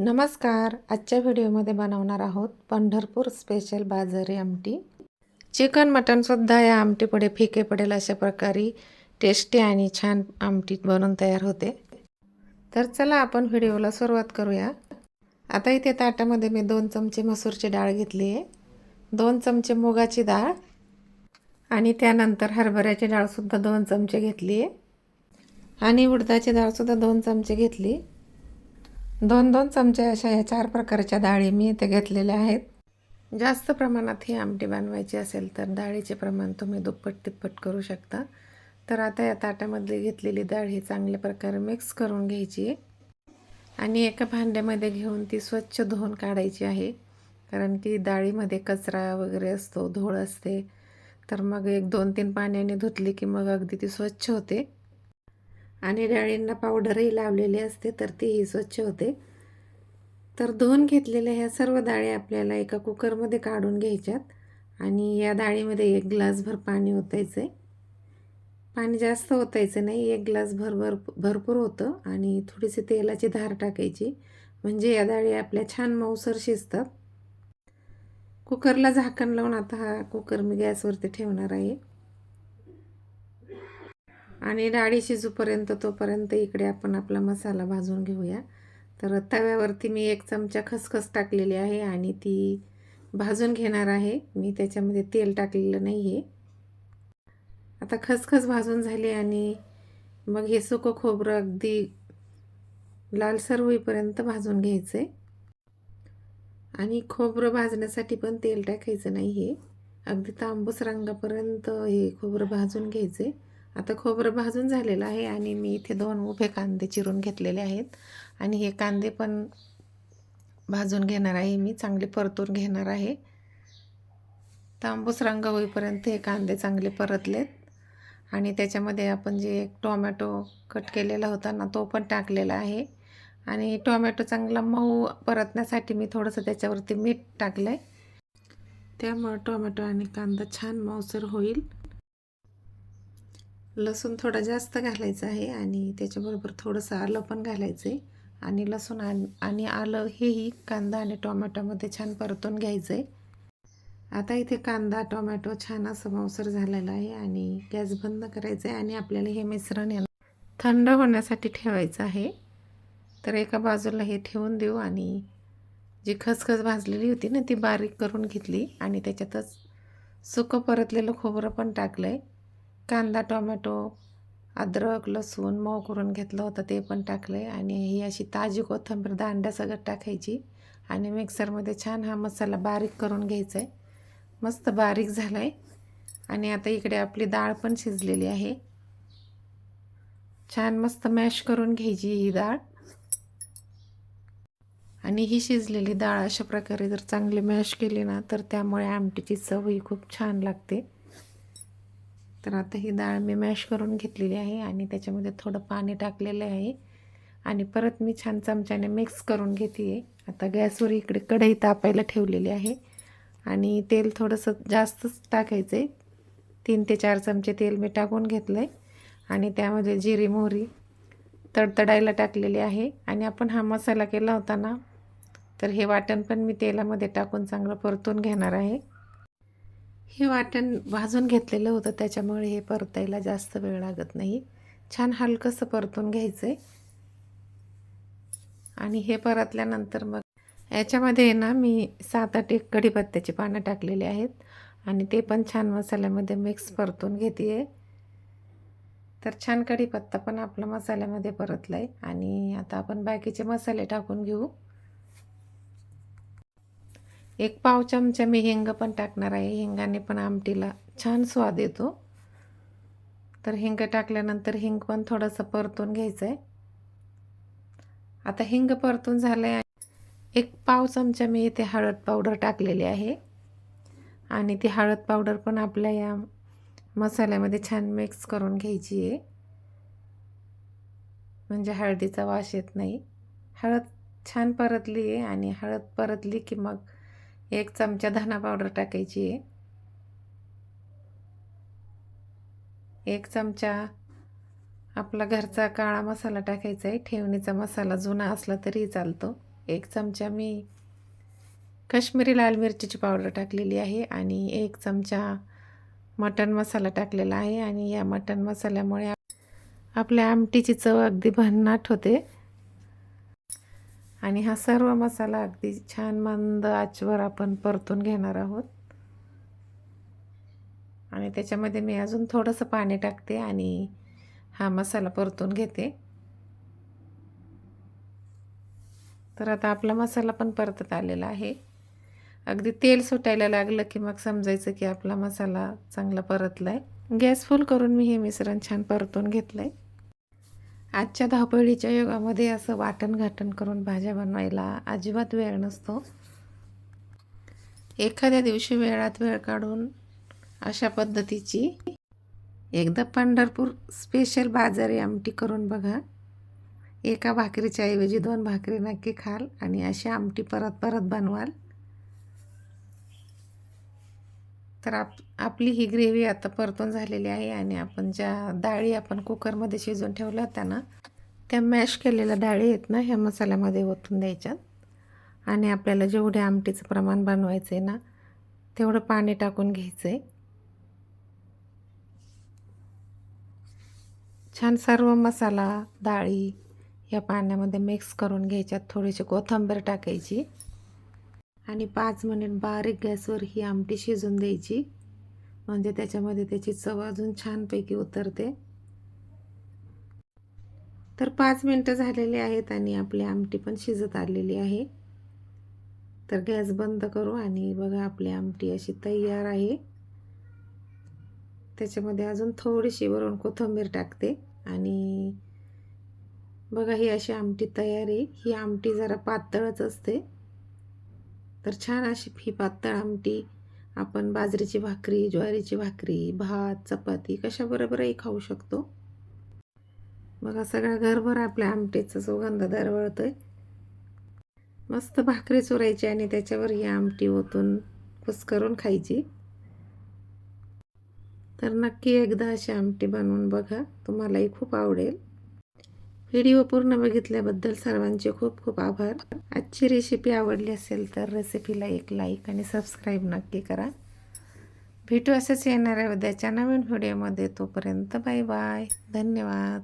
नमस्कार आजच्या व्हिडिओमध्ये बनवणार आहोत पंढरपूर स्पेशल बाजरी आमटी. चिकन मटनसुद्धा या आमटीपुढे फिके पडेल अशा प्रकारे टेस्टी आणि छान आमटी बनवून तयार होते. तर चला आपण व्हिडिओला सुरुवात करूया. आता इथे ताटामध्ये मी दोन चमचे मसूरची डाळ घेतली आहे. दोन चमचे मुगाची डाळ आणि त्यानंतर हरभऱ्याची डाळसुद्धा दोन चमचे घेतली आहे. आणि उडदाची डाळसुद्धा दोन चमचे घेतली. दोन दोन चमचे अशा या चार प्रकारच्या डाळी मी इथे घेतलेल्या आहेत. जास्त प्रमाणात ही आमटी बनवायची असेल तर डाळीचे प्रमाण तुम्ही दुप्पट तिप्पट करू शकता. तर आता या ताटामधली घेतलेली डाळ ही चांगल्या प्रकारे मिक्स करून घ्यायची आहे. आणि एका भांड्यामध्ये घेऊन ती स्वच्छ धुवून काढायची आहे. कारण की डाळीमध्ये कचरा वगैरे असतो धूळ असते. तर मग एक दोन तीन पाण्याने धुतली की मग अगदी ती स्वच्छ होते. आणि डाळींना पावडरही लावलेली असते तर तीही स्वच्छ होते. तर धुवून घेतलेल्या ह्या सर्व डाळी आपल्याला एका कुकरमध्ये काढून घ्यायच्यात. आणि या डाळीमध्ये एक ग्लासभर पाणी ओतायचं आहे पाणी जास्त ओतायचं नाही एक ग्लास भर भर भरपूर होतं आणि थोडीशी तेलाची धार टाकायची. म्हणजे या डाळी आपल्या छान मऊसर शिजतात. कुकरला झाकण लावून आता हा कुकर मी गॅसवरती ठेवणार आहे. आणि डाळी शिजूपर्यंत तोपर्यंत इकडे आपण आपला मसाला भाजून घेऊया. तर तव्यावरती मी एक चमचा खसखस टाकलेली आहे आणि ती भाजून घेणार आहे. मी त्याच्यामध्ये तेल टाकलेलं नाही आहे आता खसखस भाजून झाली आणि मग हे सुकं खोबरं अगदी लालसर होईपर्यंत भाजून घ्यायचं आहे आणि खोबरं भाजण्यासाठी पण तेल टाकायचं नाही आहे अगदी तांबूस रंगापर्यंत हे खोबरं भाजून घ्यायचं आहे आता खोबरं भाजून झालेलं आहे आणि मी इथे दोन उभे कांदे चिरून घेतलेले आहेत. आणि हे कांदे पण भाजून घेणार आहे मी चांगले परतून घेणार आहे. तांबूस रंग होईपर्यंत हे कांदे चांगले परतलेत. आणि त्याच्यामध्ये आपण जे टोमॅटो कट केलेला होता ना तो पण टाकलेला आहे. आणि टोमॅटो चांगला मऊ परतण्यासाठी मी थोडंसं त्याच्यावरती मीठ टाकलं आहे त्यामुळं टोमॅटो आणि कांदा छान मऊसर होईल. लसूण थोडा जास्त घालायचं आहे आणि त्याच्याबरोबर थोडंसं आलं पण घालायचं आहे आणि लसूण आणि आलं हेही कांदा आणि टोमॅटोमध्ये छान परतून घ्यायचं आहे आता इथे कांदा टोमॅटो छान असं मौसर झालेला आहे आणि गॅस बंद करायचं आहे आणि आपल्याला हे मिश्रण याला थंड होण्यासाठी ठेवायचं आहे. तर एका बाजूला हे ठेवून देऊ आणि जी खसखस भाजलेली होती ना ती बारीक करून घेतली आणि त्याच्यातच सुकं परतलेलं खोबरं पण टाकलं आहे कांदा टोमॅटो अद्रक लसूण मऊ करून घेतलं होतं ते पण टाकलं आहे आणि ही अशी ताजी कोथिंबीर दांड्या सगळं टाकायची. आणि मिक्सरमध्ये छान हा मसाला बारीक करून घ्यायचा आहे मस्त बारीक झाला आहे आणि आता इकडे आपली डाळ पण शिजलेली आहे. छान मस्त मॅश करून घ्यायची ही डाळ. आणि ही शिजलेली डाळ अशा प्रकारे जर चांगली मॅश केली ना तर त्यामुळे आमटीची चवही खूप छान लागते. तर आता ही डाळ मी मॅश करून घेतलेली आहे आणि त्याच्यामध्ये थोडं पाणी टाकलेलं आहे. आणि परत मी छान चमच्याने मिक्स करून घेते आहे आता गॅसवर इकडे कढई तापायला ठेवलेली आहे. आणि तेल थोडंसं जास्तच टाकायचं आहे तीन ते चार चमचे तेल मी टाकून घेतलं आहे आणि त्यामध्ये जिरी मोहरी तडतडायला टाकलेली आहे. आणि आपण हा मसाला केला होता ना तर हे वाटण पण मी तेलामध्ये टाकून चांगलं परतून घेणार आहे. हे वाटण भाजून घेतलेलं होतं त्याच्यामुळे हे परतायला जास्त वेळ लागत नाही. छान हलकंसं परतून घ्यायचं आहे आणि हे परतल्यानंतर मग याच्यामध्ये ना मी सात आठ एक कढीपत्त्याची पानं टाकलेली आहेत. आणि ते पण छान मसाल्यामध्ये मिक्स परतून घेते आहे तर छान कढीपत्ता पण आपला मसाल्यामध्ये परतला आहे आणि आता आपण बाकीचे मसाले टाकून घेऊ. एक पाव चमचा मी हिंग पण टाकणार आहे. हिंगाने पण आमटीला छान स्वाद येतो. तर हिंग टाकल्यानंतर हिंग पण थोडंसं परतून घ्यायचं आहे आता हिंग परतून झालं आहे एक पाव चमचा मी इथे हळद पावडर टाकलेली आहे. आणि ती हळद पावडर पण आपल्या या मसाल्यामध्ये छान मिक्स करून घ्यायची आहे. म्हणजे हळदीचा वास येत नाही. हळद छान परतली आहे आणि हळद परतली की मग एक चमचा धना पावडर टाकायची आहे. एक चमचा आपला घरचा काळा मसाला टाकायचा आहे. ठेवणीचा मसाला जुना असला तरी चालतो. एक चमचा मी काश्मीरी लाल मिरचीची पावडर टाकलेली आहे आणि एक चमचा मटण मसाला टाकलेला आहे. आणि या मटण मसाल्यामुळे आपल्या आमटीची चव अगदी भन्नाट होते. आणि हा सर्व मसाला अगदी छान मंद आचवर आपण परतून घेणार आहोत. आणि त्याच्यामध्ये मी अजून थोडंसं पाणी टाकते आणि हा मसाला परतून घेते. तर आता आपला मसाला पण परतत आलेला आहे. अगदी तेल सुटायला लागलं की मग समजायचं की आपला मसाला चांगला परतला आहे गॅस फुल करून मी हे मिश्रण छान परतून घेतलं आहे आजच्या धावपळीच्या युगामध्ये असं वाटण घाटण करून भाज्या बनवायला अजिबात वेळ नसतो. एखाद्या दिवशी वेळात वेळ काढून अशा पद्धतीची एकदा पंढरपूर स्पेशल बाजारी आमटी करून बघा. एका भाकरीच्या ऐवजी दोन भाकरी नक्की खाल आणि अशी आमटी परत परत बनवाल. तर आप आपली ही ग्रेव्ही आता परतून झालेली आहे आणि आपण ज्या डाळी आपण कुकरमध्ये शिजवून ठेवल्या होत्या ना त्या मॅश केलेल्या डाळी आहेत ना ह्या मसाल्यामध्ये ओतून द्यायच्यात आणि आपल्याला जेवढे आमटीचं प्रमाण बनवायचं आहे ना तेवढं पाणी टाकून घ्यायचं आहे छान सर्व मसाला डाळी या पाण्यामध्ये मिक्स करून घ्यायच्यात थोडीशी कोथिंबीर टाकायची. आणि पाच मिनिट बारीक गॅसवर ही आमटी शिजून द्यायची. म्हणजे त्याच्यामध्ये त्याची चव अजून छानपैकी उतरते. तर पाच मिनटं झालेली आहेत आणि आपली आमटी पण शिजत आलेली आहे. तर गॅस बंद करू आणि बघा आपली आमटी अशी तयार आहे. त्याच्यामध्ये अजून थोडीशी वरून कोथिंबीर टाकते आणि बघा ही अशी आमटी तयार आहे. ही आमटी जरा पातळच असते. तर छान अशी ही पातळ आमटी. आपण बाजरीची भाकरी ज्वारीची भाकरी भात चपाती कशाबरोबरही खाऊ शकतो. बघा सगळा घरभर आपल्या आमटीचा सुगंध आहे मस्त भाकरी चुरायची आणि त्याच्यावर ही आमटी ओतून कुस्करून खायची. तर नक्की एकदा अशी आमटी बनवून बघा. तुम्हालाही खूप आवडेल. व्हिडिओ पूर्ण बघितल्याबद्दल सर्वांचे खूप खूप आभार. आजची रेसिपी आवडली असेल तर रेसिपीला एक लाईक आणि सबस्क्राईब नक्की करा. भेटू असंच येणाऱ्या उद्याच्या नवीन व्हिडिओमध्ये तोपर्यंत बाय बाय धन्यवाद.